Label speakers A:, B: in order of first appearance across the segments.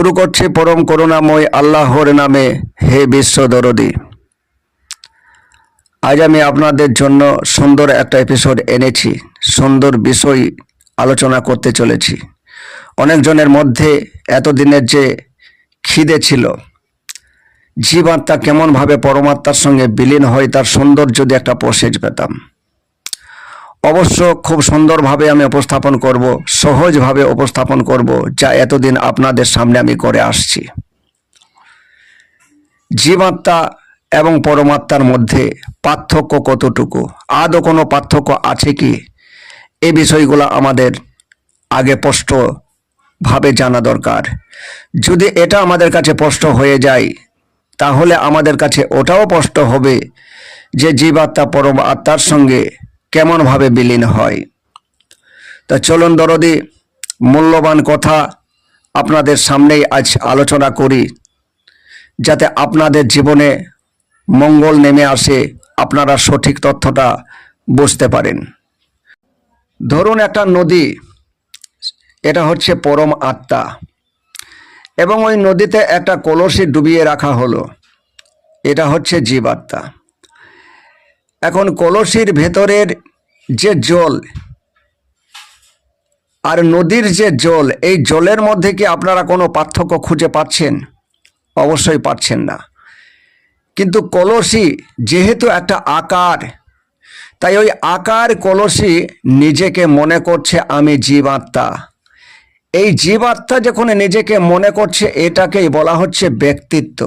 A: শুরু করছি পরম করুণাময় আল্লাহর নামে হে বিশ্ব দরদি। আজ আমি আপনাদের জন্য সুন্দর একটা এপিসোড এনেছি, সুন্দর বিষয় আলোচনা করতে চলেছি। অনেকজনের মধ্যে এতদিনের যে খিদে ছিল, জীবাত্মা কেমনভাবে পরমাত্মার সঙ্গে বিলীন হয় তার সৌন্দর্য যদি একটা প্রসেজ পেতাম। অবশ্য খুব সুন্দরভাবে আমি উপস্থাপন করব, সহজভাবে উপস্থাপন করব, যা এতদিন আপনাদের সামনে আমি করে আসছি। জীবাত্মা এবং পরমাত্মার মধ্যে পার্থক্য কতটুকু? আদৌ কোনো পার্থক্য আছে কি? এই বিষয়গুলো আমাদের আগে স্পষ্টভাবে জানা দরকার। যদি এটা আমাদের কাছে স্পষ্ট হয়ে যায়, তাহলে আমাদের কাছে ওটাও স্পষ্ট হবে যে জীবাত্মা পরম আত্মার সঙ্গে কেমনভাবে বিলীন হয়? তা চলুন দরদি, মূল্যবান কথা আপনাদের সামনেই আজ আলোচনা করি, যাতে আপনাদের জীবনে মঙ্গল নেমে আসে, আপনারা সঠিক তথ্যটা বুঝতে পারেন। ধরুন একটা নদী, এটা হচ্ছে পরম আত্মা, এবং ওই নদীতে একটা কলসি ডুবিয়ে রাখা হলো। এটা হচ্ছে জীবাত্মা। এখন কলসির ভেতরের যে জল, আর নদীর যে জল, এই জলের মধ্যে কি আপনারা কোনো পার্থক্য খুঁজে পাচ্ছেন? অবশ্যই পাচ্ছেন না। কিন্তু কলসি যেহেতু একটা আকার, তাই ওই আকার কলসি নিজেকে মনে করছে, আমি জীবাত্মা। এই জীবাত্মা যখন নিজেকে মনে করছে, এটাকেই বলা হচ্ছে ব্যক্তিত্ব।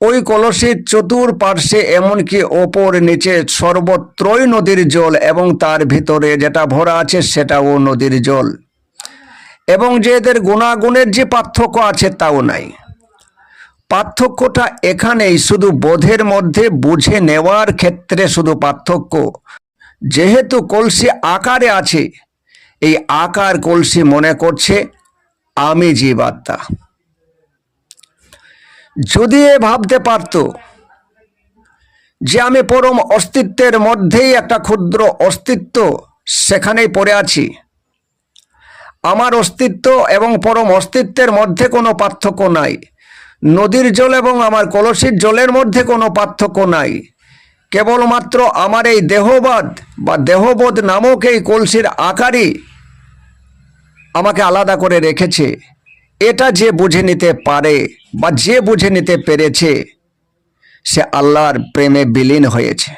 A: ওই কলসির চতুর্পার্শ্বে এমনকি ওপর নিচে সর্বত্রই নদীর জল এবং তার ভিতরে যেটা ভরা আছে সেটাও নদীর জল। এবং যে এদের গুণাগুণের যে পার্থক্য আছে তাও নাই। পার্থক্যটা এখানেই শুধু বোধের মধ্যে বুঝে নেওয়ার ক্ষেত্রে শুধু পার্থক্য। যেহেতু কলসি আকারে আছে, এই আকার কলসি মনে করছে আমি জীবাত্মা যদি এ ভাবতে পারত যে আমি পরম অস্তিত্বের মধ্যেই একটা ক্ষুদ্র অস্তিত্ব সেখানেই পড়ে আছি, আমার অস্তিত্ব এবং পরম অস্তিত্বের মধ্যে কোনো পার্থক্য নাই, নদীর জল এবং আমার কলসির জলের মধ্যে কোনো পার্থক্য নাই, কেবলমাত্র আমার এই দেহবাদ বা দেহবোধ নামক এই কলসির আকারই আমাকে আলাদা করে রেখেছে। এটা যে বুঝে নিতে পারে বা যে বুঝে নিতে পেরেছে, সে আল্লাহর প্রেমে বিলীন হয়েছে।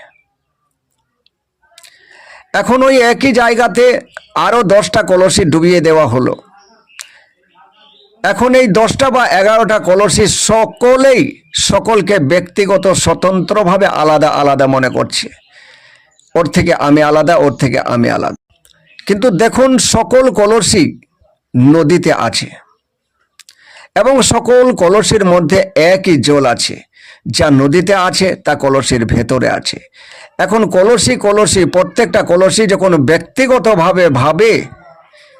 A: এখন ওই একই জায়গাতে আরও দশটা কলসি ডুবিয়ে দেওয়া হলো। এখন এই দশটা বা এগারোটা কলসি সকলেই সকলকে ব্যক্তিগত, স্বতন্ত্রভাবে আলাদা আলাদা মনে করছে। ওর থেকে আমি আলাদা, ওর থেকে আমি আলাদা। কিন্তু দেখুন, সকল কলসি নদীতে আছে। এবং সকল কলসির মধ্যে একই জল আছে। যা নদীতে আছে, তা কলসির ভেতরে আছে। এখন কলসি কলসি, প্রত্যেকটা কলসি যখন ব্যক্তিগতভাবে ভাবে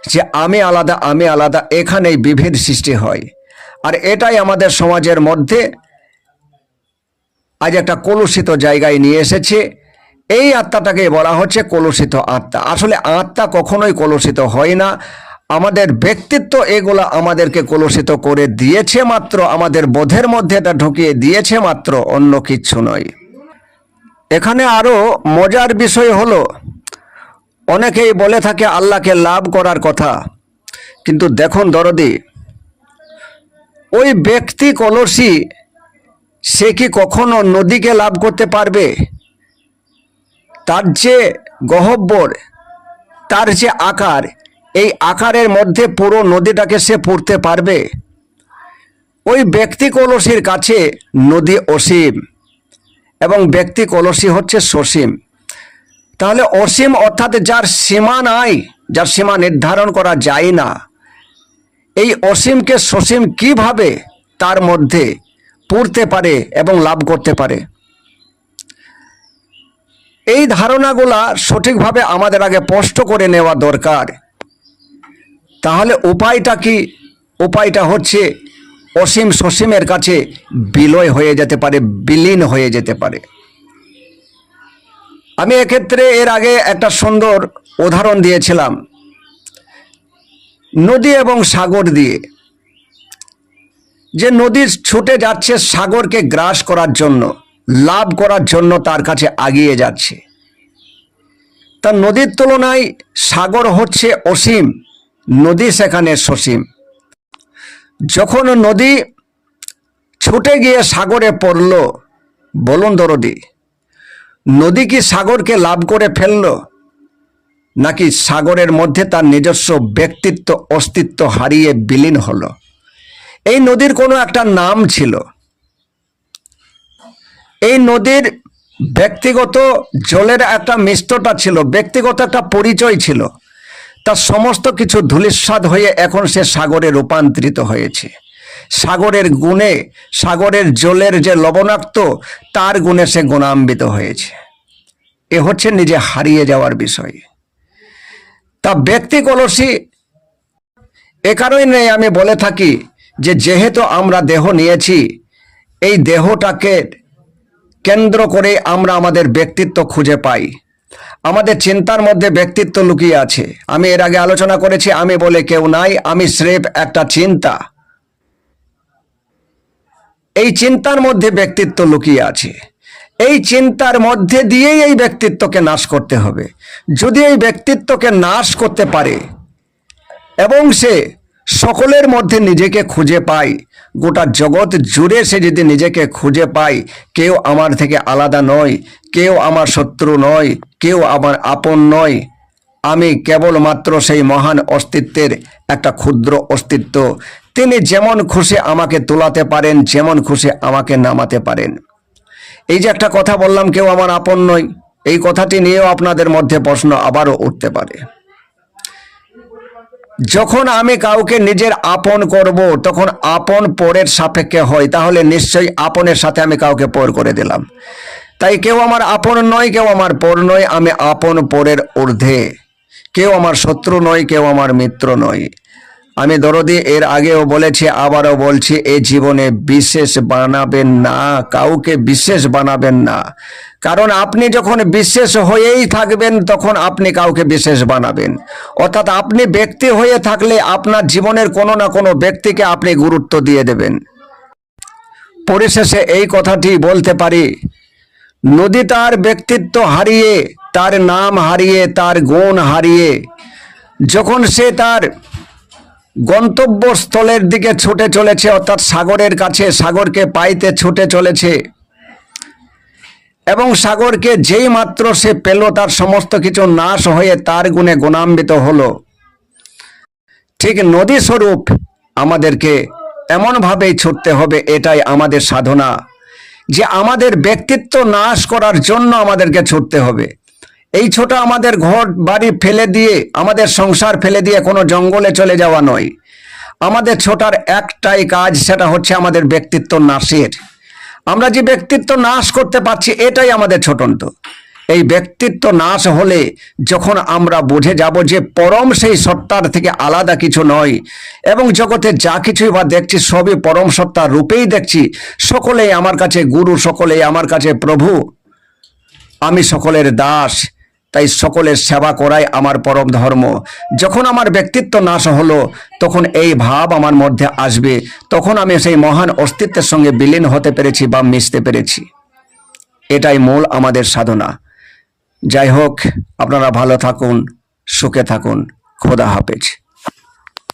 A: যে আমি আলাদা আমি আলাদা, এখানেই বিভেদ সৃষ্টি হয়। আর এটাই আমাদের সমাজের মধ্যে আজ একটা কলুষিত জায়গায় নিয়ে এসেছে। এই আত্মাটাকে বলা হচ্ছে কলুষিত আত্মা। আসলে আত্মা কখনোই কলুষিত হয় না। আমাদের ব্যক্তিত্ব এগুলা আমাদেরকে কলুষিত করে দিয়েছে মাত্র, আমাদের বোধের মধ্যে এটা ঢুকিয়ে দিয়েছে মাত্র, অন্য কিচ্ছু নয়। এখানে আরও মজার বিষয় হলো, অনেকেই বলে থাকে আল্লাহকে লাভ করার কথা, কিন্তু দেখুন দরদি, ওই ব্যক্তি কলসি সে কি কখনো নদীকে লাভ করতে পারবে? তার যে গহব্বর, তার যে আকার এই আকারের মধ্যে পুরো নদীটাকে সে পড়তে পারবে। ওই ব্যক্তি কলসির কাছে নদী অসীম এবং ব্যক্তি কলসি হচ্ছে সসীম। তাহলে অসীম অর্থাৎ যার সীমা নাই, যার সীমা নির্ধারণ করা যায় না। এই অসীমকে সসীম কীভাবে তার মধ্যে পড়তে পারে এবং লাভ করতে পারে? এই ধারণাগুলা সঠিকভাবে আমাদের আগে স্পষ্ট করে নেওয়া দরকার। তাহলে উপায়টা কি? উপায়টা হচ্ছে অসীম সসীমের কাছে বিলয় হয়ে যেতে পারে, বিলীন হয়ে যেতে পারে। আমি এক্ষেত্রে এর আগে একটা সুন্দর উদাহরণ দিয়েছিলাম। নদী এবং সাগর দিয়ে। যে নদী ছুটে যাচ্ছে সাগরকে গ্রাস করার জন্য, লাভ করার জন্য তার কাছে আগিয়ে যাচ্ছে। তা নদীর তুলনায় সাগর হচ্ছে অসীম। নদী সেখানে সসীম। যখন নদী ছুটে গিয়ে সাগরে পড়ল, বলুন দরদি, নদী কি সাগরকে লাভ করে ফেলল, নাকি সাগরের মধ্যে তার নিজস্ব ব্যক্তিত্ব, অস্তিত্ব হারিয়ে বিলীন হলো? এই নদীর কোনো একটা নাম ছিল। এই নদীর ব্যক্তিগত জলের একটা মিষ্টতা ছিল, ব্যক্তিগত একটা পরিচয় ছিল। তার সমস্ত কিছু ধূলিস্বাদ হয়ে এখন সে সাগরে রূপান্তরিত হয়েছে। সাগরের গুণে, সাগরের জলের যে লবণাক্ত, তার গুণে সে গুণান্বিত হয়েছে। এ হচ্ছে নিজে হারিয়ে যাওয়ার বিষয়। তা ব্যক্তি কলসি, এ কারণে আমি বলে থাকি যে যেহেতু আমরা দেহ নিয়েছি, এই দেহটাকে কেন্দ্র করে আমরা আমাদের ব্যক্তিত্ব খুঁজে পাই। আমাদের চিন্তার মধ্যে ব্যক্তিত্ব লুকিয়ে আছে। আমি এর আগে আলোচনা করেছি, আমি বলে কেউ নাই, আমি স্রেফ একটা চিন্তা। এই চিন্তার মধ্যে ব্যক্তিত্ব লুকিয়ে আছে। এই চিন্তার মধ্যে দিয়েই এই ব্যক্তিত্বকে নাশ করতে হবে। যদি এই ব্যক্তিত্বকে নাশ করতে পারে, এবং সে সকলের মধ্যে নিজেকে খুঁজে পাই। গোটা জগৎ জুড়ে সে যদি নিজেকে খুঁজে পায় কেউ আমার থেকে আলাদা নয়, কেউ আমার শত্রু নয়, কেউ আমার আপন নয়। আমি কেবলমাত্র সেই মহান অস্তিত্বের একটা ক্ষুদ্র অস্তিত্ব। তিনি যেমন খুশি আমাকে তোলাতে পারেন, যেমন খুশি আমাকে নামাতে পারেন। এই যে একটা কথা বললাম, কেউ আমার আপন নয়। এই কথাটি নিয়েও আপনাদের মধ্যে প্রশ্ন আবারও উঠতে পারে। যখন আমি কাউকে নিজের আপন করব, তখন আপন পরের সাপেক্ষে হয়। তাহলে নিশ্চয়ই আপনের সাথে আমি কাউকে পর করে দিলাম। তাই কেউ আমার আপন নয়, কেউ আমার পর নয়, আমি আপন পরের ঊর্ধ্বে। কেউ আমার শত্রু নয়, কেউ আমার মিত্র নয়। আমি দরদি, এর আগেও বলেছি, আবারও বলছি এই জীবনে বিশেষ বানাবেন না, কাউকে বিশেষ বানাবেন না। কারণ আপনি যখন বিশেষ হয়েই থাকবেন, তখন আপনি কাউকে বিশেষ বানাবেন। অর্থাৎ আপনি ব্যক্তি হয়ে থাকলে আপনার জীবনের কোনো না কোনো ব্যক্তিকে আপনি গুরুত্ব দিয়ে দেবেন। পরিশেষে এই কথাটি বলতে পারি, নদী তার ব্যক্তিত্ব হারিয়ে, তার নাম হারিয়ে, তার গুণ হারিয়ে, যখন সে তার গন্তব্যস্থলের দিকে ছুটে চলেছে, অর্থাৎ সাগরের কাছে, সাগরকে পাইতে ছুটে চলেছে। এবং সাগরকে যেই মাত্র সে পেল, তার সমস্ত কিছু নাশ হয়ে তার গুণে গুণান্বিত হলো। ঠিক নদী স্বরূপ আমাদেরকে এমনভাবেই ছুটতে হবে, এটাই আমাদের সাধনা। যে আমাদের ব্যক্তিত্ব নাশ করার জন্য আমাদেরকে ছুটতে হবে। এই ছোট আমাদের ঘর বাড়ি ফেলে দিয়ে, আমাদের সংসার ফেলে দিয়ে কোনো জঙ্গলে চলে যাওয়া নয়। আমাদের ছোটার একটাই কাজ, সেটা হচ্ছে আমাদের ব্যক্তিত্ব নাশের। আমরা যে ব্যক্তিত্ব নাশ করতে পারছি, এটাই আমাদের ছোটন্ত। এই ব্যক্তিত্ব নাশ হলে যখন আমরা বুঝে যাব যে পরম সেই সত্তার থেকে আলাদা কিছু নয়, এবং জগতে যা কিছুই বা দেখছি, সবই পরম সত্তার রূপেই দেখছি, সকলেই আমার কাছে গুরু, সকলেই আমার কাছে প্রভু। আমি সকলের দাস তাই সকলের সেবা করাই আমার পরম ধর্ম। যখন আমার ব্যক্তিত্ব নাশ হলো, তখন এই ভাব আমার মধ্যে আসবে। তখন আমি সেই মহান অস্তিত্বের সঙ্গে বিলীন হতে পেরেছি বা মিশতে পেরেছি। এটাই মূল আমাদের সাধনা। যাই হোক, আপনারা ভালো থাকুন, সুখে থাকুন। খোদা হাফেজ।